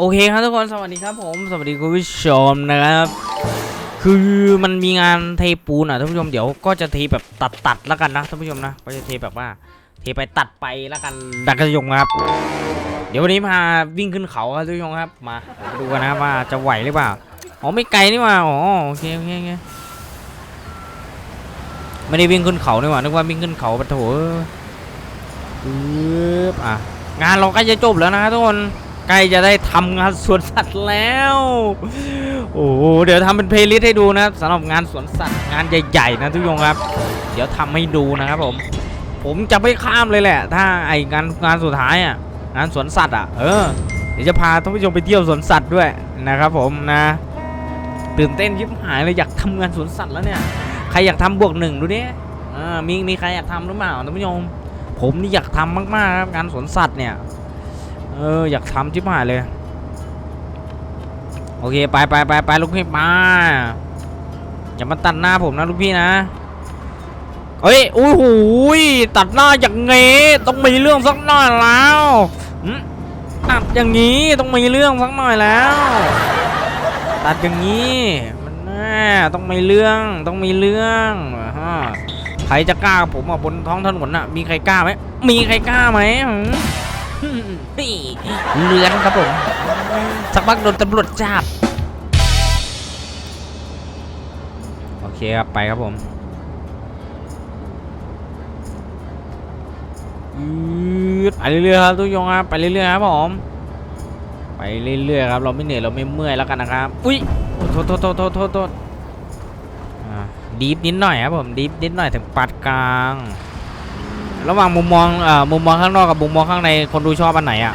โอเคครับทุกคนสวัสดีครับผมสวัสดีคุณผู้ชมนะครับ คือมันมีงานเทปูนอะท่านผู้ชมเดี๋ยวก็จะเทแบบตัดตัดๆแล้วกันนะท่านผู้ชมนะก็จะเทแบบว่า เทไปตัดไปแล้วกันดักกระยงครับ เดี๋ยววันนี้พาวิ่งขึ้นเขาครับท่านผู้ชมครับมาดูกันนะครับว่าจะไหวหรือเปล่าอ๋อไม่ไกลนี่หว่าอ๋อโอเคโอเคโอเคไม่ได้วิ่งขึ้นเขานี่หว่านึกว่าวิ่งขึ้นเขาปะโถปึ๊บอะงานเราใกล้จะจบแล้วนะครับทุกคน ใกล้จะได้ทำงานสวนสัตว์แล้ว โอ้โหเดี๋ยวทำเป็นเพลย์ลิสต์ให้ดูนะสำหรับงานสวนสัตว์งานใหญ่ๆนะทุกคนครับ เดี๋ยวทำให้ดูนะครับผม ผมจะไม่ข้ามเลยแหละ ถ้าไองานงานสุดท้ายอะงานสวนสัตว์อะเออเดี๋ยวจะพาท่านผู้ชมไปเที่ยวสวนสัตว์ด้วยนะครับผมนะตื่นเต้นยิบหายเลยอยากทำงานสวนสัตว์แล้วเนี่ยใครอยากทำบวกหนึ่งดูดิมีมีใครอยากทำหรือเปล่าท่านผู้ชมผมนี่อยากทำมากๆครับงานสวนสัตว์เนี่ย เอออยากทำชิบหายเลย โอเคไปไปไปไปลูกพี่มาอย่ามาตัดหน้าผมนะลูกพี่นะเฮ้ยอุ้ยหูยตัดหน้าอย่างงี้ต้องมีเรื่องสักหน่อยแล้วตัดอย่างงี้ต้องมีเรื่องสักหน่อยแล้ว ตัดอย่างงี้มันแน่ต้องมีเรื่องต้องมีเรื่องฮะใครจะกล้ากับผมอะบนท้องถนนอะมีใครกล้าไหมมีใครกล้าไหม เลือนครับผม สักพักโดนตำรวจจับ โอเคครับ ไปครับผมอืดไปเรื่อยๆครับทุกยงครับ ไปเรื่อยๆครับผม ไปเรื่อยๆครับ เราไม่เหนื่อยเราไม่เมื่อยแล้วกันนะครับ อุ้ยโทษโทษโทษโทษโทษโทษอ่าดีฟนิดหน่อยครับผม ดีฟนิดหน่อยถึงปาดกลาง ระหว่างมุมมองเอ่อมุมมองข้างนอกกับมุมมองข้างในคนดูชอบอันไหนอะ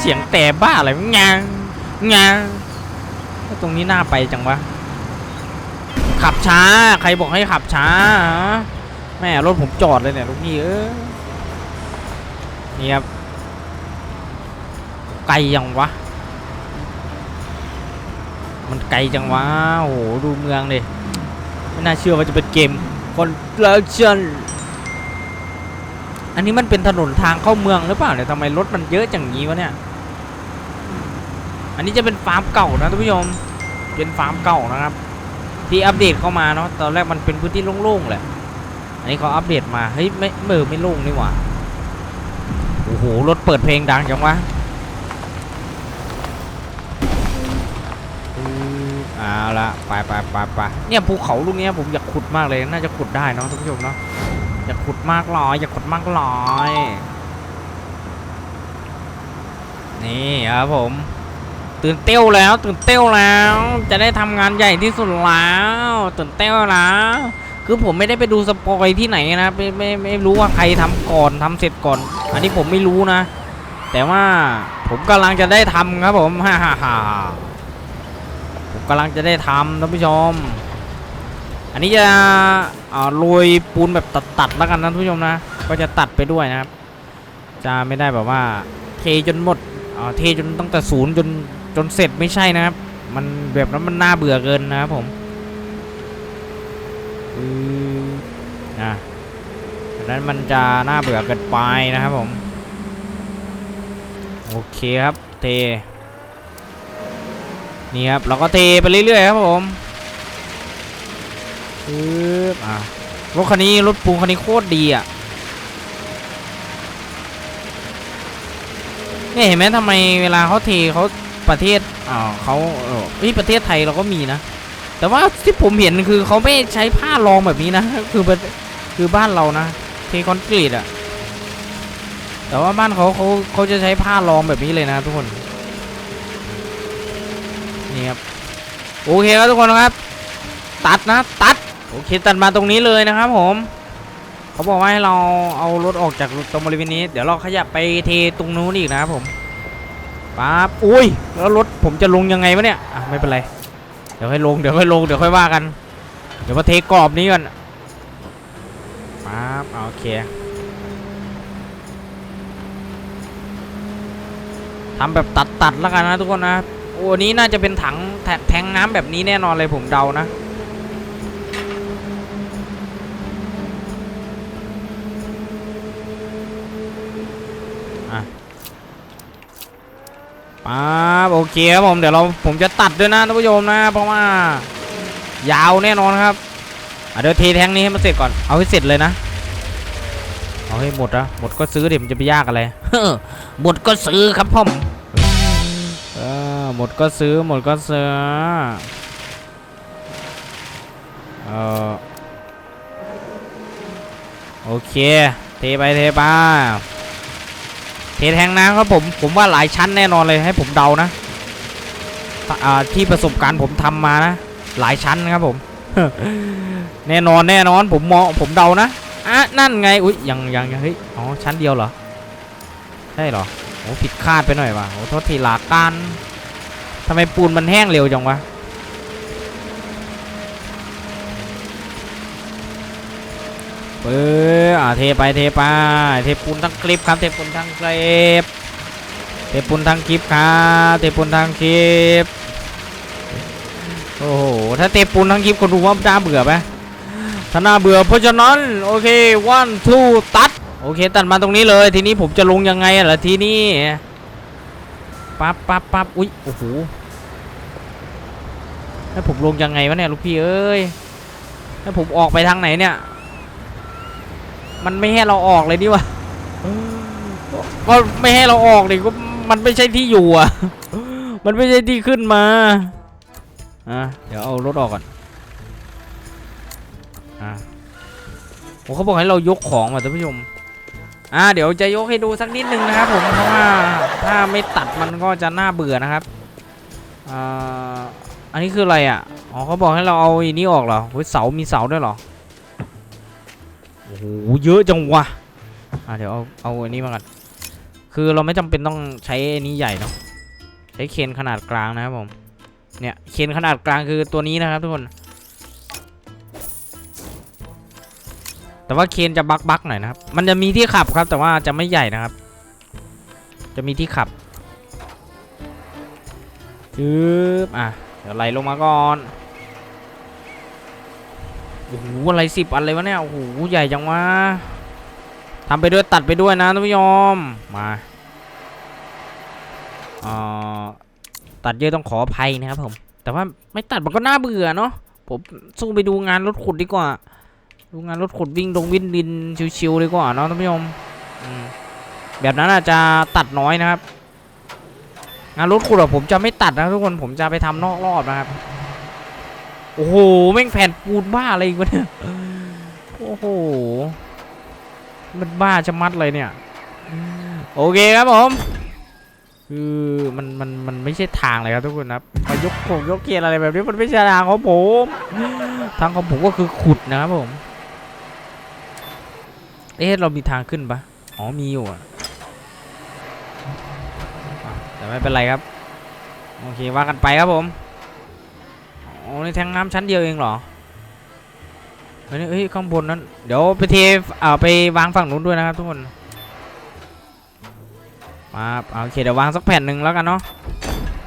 เสียงแต่บ้าอะไรงางงางตรงนี้น่าไปจังวะ ขับช้า ใครบอกให้ขับช้าแม่รถผมจอดเลยเนี่ยลูกพี่เออนี่ครับไกลยังวะ มันไกลจังวะโอ้โหดูเมืองดิไม่น่าเชื่อว่าจะเป็นเกมคอนเทนอันนี้มันเป็นถนนทางเข้าเมืองหรือเปล่าเนี่ยทำไมรถมันเยอะจังงี้วะเนี่ย อันนี้จะเป็นฟาร์มเก่านะท่านผู้ชม เป็นฟาร์มเก่านะครับ ที่อัปเดตเข้ามาเนาะ ตอนแรกมันเป็นพื้นที่โล่งๆแหละ อันนี้เขาอัปเดตมา เฮ้ยไม่เมื่อไม่โล่งนี่หว่า โอ้โหรถเปิดเพลงดังจังวะ ละไปไปไปไปเนี่ยภูเขาลูกเนี้ยผมอยากขุดมากเลย น่าจะขุดได้เนาะท่านผู้ชมเนาะอยากขุดมากหรอยอยากขุดมากหรอย นี่ครับผม ตื่นเต้วแล้ว ตื่นเต้วแล้ว จะได้ทำงานใหญ่ที่สุดแล้ว ตื่นเต้วแล้วคือผมไม่ได้ไปดูสปอยที่ไหนนะไม่ไม่ไม่รู้ว่าใครทำก่อนทำเสร็จก่อน อันนี้ผมไม่รู้นะ แต่ว่าผมกำลังจะได้ทำครับผมฮ่าฮ่าฮ่า กำลังจะได้ทำท่านผู้ชม อันนี้จะโรยปูนแบบตัดๆแล้วกันนะท่านผู้ชมนะ ก็จะตัดไปด้วยนะครับ จะไม่ได้แบบว่าเทจนหมดเทจนตั้งแต่ศูนย์จนจนเสร็จไม่ใช่นะครับ มันแบบนั้นมันน่าเบื่อเกินนะครับผมนะดังนั้นมันจะน่าเบื่อเกินไปนะครับผม โอเคครับ เท นี่ครับเราก็เทไปเรื่อยๆครับผมปึ๊บอะรถคันนี้รถปูนคันนี้โคตรดีอะเนี่ยเห็นไหมทำไมเวลาเขาเทเขาประเทศอ่าเขาเอ้ยประเทศไทยเราก็มีนะ แต่ว่าที่ผมเห็นคือเขาไม่ใช้ผ้ารองแบบนี้นะ คือคือบ้านเรานะ เทคอนกรีตอะแต่ว่าบ้านเขาเขาเขาจะใช้ผ้ารองแบบนี้เลยนะทุกคนครับ โอเคครับทุกคนครับ ตัดนะตัดโอเคตัดมาตรงนี้เลยนะครับผมเขาบอกว่าให้เราเอารถออกจากตรงบริเวณนี้ เดี๋ยวเราขยับไปเทตรงนู้นอีกนะครับผมปั๊บอุ้ยแล้วรถผมจะลงยังไงวะเนี่ยอะไม่เป็นไรเดี๋ยวค่อยลงเดี๋ยวค่อยลงเดี๋ยวค่อยว่ากัน เดี๋ยวมาเทกรอบนี้ก่อนปั๊บโอเคทำแบบตัดๆแล้วกันนะทุกคนนะ อ้นี้น่าจะเป็นถังแทงน้ำแบบนี้แน่นอนเลยผมเดานะ อะป้าโอเคครับผม เดี๋ยวเราผมจะตัดด้วยนะท่านผู้ชมนะ เพราะว่า ยาวแน่นอนครับเดี๋ยวทีแทงนี้ให้มันเสร็จก่อน เอาให้เสร็จเลยนะ เอาให้หมดอะหมดก็ซื้อเดี๋ยวมันจะไปยากอะไรหมดก็ซื้อครับพ่อ หมดก็ซื้อหมดก็ซื้อเออโอเค เทไปเทไปเทแทงนะครับผมผมว่าหลายชั้นแน่นอนเลยให้ผมเดานะที่ประสบการณ์ผมทำมานะ หลายชั้นนะครับผมแน่นอนแน่นอนผมมองผมเดานะอะนั่นไงอุ้ยยังยังยังเฮ้ยอ๋อชั้นเดียวเหรอใช่เหรอโอ้ผิดคาดไปหน่อยว่ะโอ้โทษทีหลาการ ทำไมปูนมันแห้งเร็วจังวะ เอออ่าเทไปเทไป เทปูนทั้งคลิปครับ เทปูนทั้งคลิป เทปูนทั้งคลิปครับ เทปูนทั้งคลิป โอ้โห ถ้าเตะปูนทั้งคลิปคนดูว่าน่าเบื่อไหมถ้าน่าเบื่อเพราะฉะนั้น โอเควันทูตัด โอเค ตัดมาตรงนี้เลย ทีนี้ผมจะลงยังไงอะล่ะทีนี้ปั๊บปั๊บปั๊บอุ้ยโอ้โห ให้ผมลงยังไงวะเนี่ยลูกพี่เอ้ยให้ผมออกไปทางไหนเนี่ย มันไม่ให้เราออกเลยดิวะก็ไม่ให้เราออกดิก็มันไม่ใช่ที่อยู่อะ มันไม่ใช่ที่ขึ้นมาอะเดี๋ยวเอารถออกก่อนอะโอ้เขาบอกให้เรายกของว่ะท่านผู้ชมอะเดี๋ยวจะยกให้ดูสักนิดนึงนะครับผมเพราะว่าถ้าไม่ตัดมันก็จะน่าเบื่อนะครับอ่า อันนี้คืออะไรอะ อ๋อเขาบอกให้เราเอาอันนี้ออกเหรอเฮ้ยเสา มีเสาด้วยเหรอ โอ้โห เยอะจังวะ อะเดี๋ยวเอาเอาอันนี้มากันคือเราไม่จำเป็นต้องใช้อันนี้ใหญ่เนาะ ใช้เคนขนาดกลางนะครับผม เนี่ยเคนขนาดกลางคือตัวนี้นะครับทุกคน แต่ว่าเคนจะบักบักหน่อยนะครับ มันจะมีที่ขับครับ แต่ว่าจะไม่ใหญ่นะครับ จะมีที่ขับจึ๊บอะ เดี๋ยวไหลลงมาก่อนโอ้โหอะไรสิบอันเลยวะเนี่ยโอ้โหใหญ่จังวะทำไปด้วยตัดไปด้วยนะท่านผู้ชมมาอ่าตัดเยอะต้องขออภัยนะครับผม แต่ว่าไม่ตัดมันก็น่าเบื่อเนาะผมสู้ไปดูงานรถขุดดีกว่า ดูงานรถขุดวิ่งลงวิ่งดินชิวๆดีกว่าเนาะท่านผู้ชมอืมแบบนั้นอาจจะตัดน้อยนะครับ งานรถขุดอะผมจะไม่ตัดนะทุกคนผมจะไปทำนอกรอบนะครับ โอ้โหแม่งแผ่นปูนบ้าอะไรอีกวะเนี่ยโอ้โหมันบ้าจะมัดเลยเนี่ย โอเคครับผมคือมันมันมันไม่ใช่ทางเลยครับทุกคนครับมายกโขงยกเกียร์อะไรแบบนี้มันไม่ใช่ทางของผมทางของผมก็คือขุดนะครับผม เอ๊ะเรามีทางขึ้นปะอ๋อมีอยู่อะอะแต่ ไม่เป็นไรครับ โอเคว่ากันไปครับผมอ๋อในแทงน้ำชั้นเดียวเองเหรอเฮ้ยเฮ้ยข้างบนนั้น เดี๋ยวไปเทอ่าไปวางฝั่งนู้นด้วยนะครับทุกคนมาโอเคเดี๋ยววางสักแผ่นหนึ่งแล้วกันเนาะ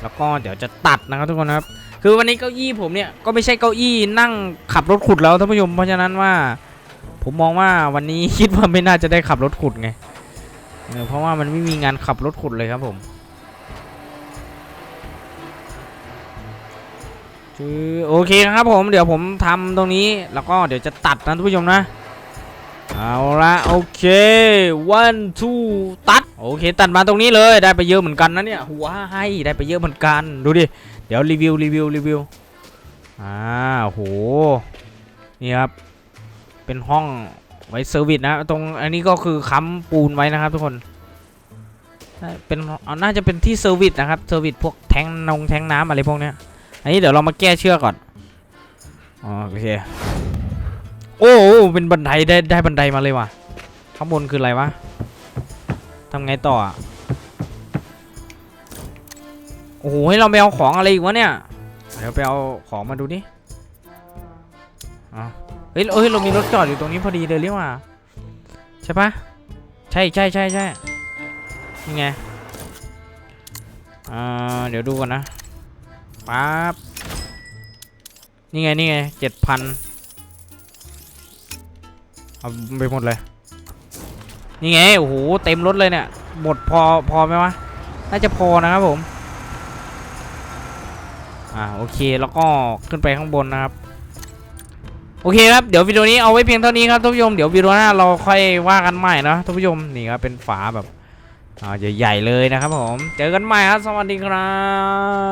แล้วก็เดี๋ยวจะตัดนะครับทุกคนครับ คือวันนี้เก้าอี้ผมเนี่ยก็ไม่ใช่เก้าอี้นั่งขับรถขุดแล้วท่านผู้ชมเพราะฉะนั้นว่า ผมมองว่าวันนี้คิดว่าไม่น่าจะได้ขับรถขุดไงเออเพราะว่ามันไม่มีงานขับรถขุดเลยครับผม คือโอเคครับผมเดี๋ยวผมทำตรงนี้แล้วก็เดี๋ยวจะตัดนะท่านผู้ชมนะ เอาละโอเค one two ตัด โอเคตัดมาตรงนี้เลยได้ไปเยอะเหมือนกันนะเนี่ยหัวให้ได้ไปเยอะเหมือนกันดูดิ เดี๋ยวรีวิวรีวิวรีวิวอ่าโหนี่ครับเป็นห้องไว้เซอร์วิสนะตรงอันนี้ก็คือค้ำปูนไว้นะครับทุกคนเป็นน่าจะเป็นที่เซอร์วิสนะครับเซอร์วิสพวกแทงนงแทงน้ำอะไรพวกเนี้ย อันนี้เดี๋ยวเรามาแก้เชือกก่อนอ๋อโอเคโอ้เป็นบันไดได้ได้บันไดมาเลยว่ะข้างบนคืออะไรวะทำไงต่ออะโอ้โหให้เราไปเอาของอะไรอีกวะเนี่ยเดี๋ยวไปเอาของมาดูดิอ่เฮ้ยเฮ้ยเรามีรถจอดอยู่ตรงนี้พอดีเลยเรียกว่าใช่ปะใช่ใช่ใช่ใช่นี่ไงอ่าเดี๋ยวดูก่อนนะ ปั๊บนี่ไง นี่ไงเจ็ดพันเอาไปหมดเลย นี่ไง โอ้โห เต็มรถเลยเนี่ย หมดพอ พอไหมวะ น่าจะพอนะครับผม อ่า โอเค แล้วก็ขึ้นไปข้างบนนะครับ โอเคครับ เดี๋ยววิดีโอนี้เอาไว้เพียงเท่านี้ครับท่านผู้ชม เดี๋ยววิดีโอหน้าเราค่อยว่ากันใหม่นะท่านผู้ชม นี่ครับ เป็นฝาแบบ อ่า ใหญ่ๆเลยนะครับผม เจอกันใหม่ครับ สวัสดีครับ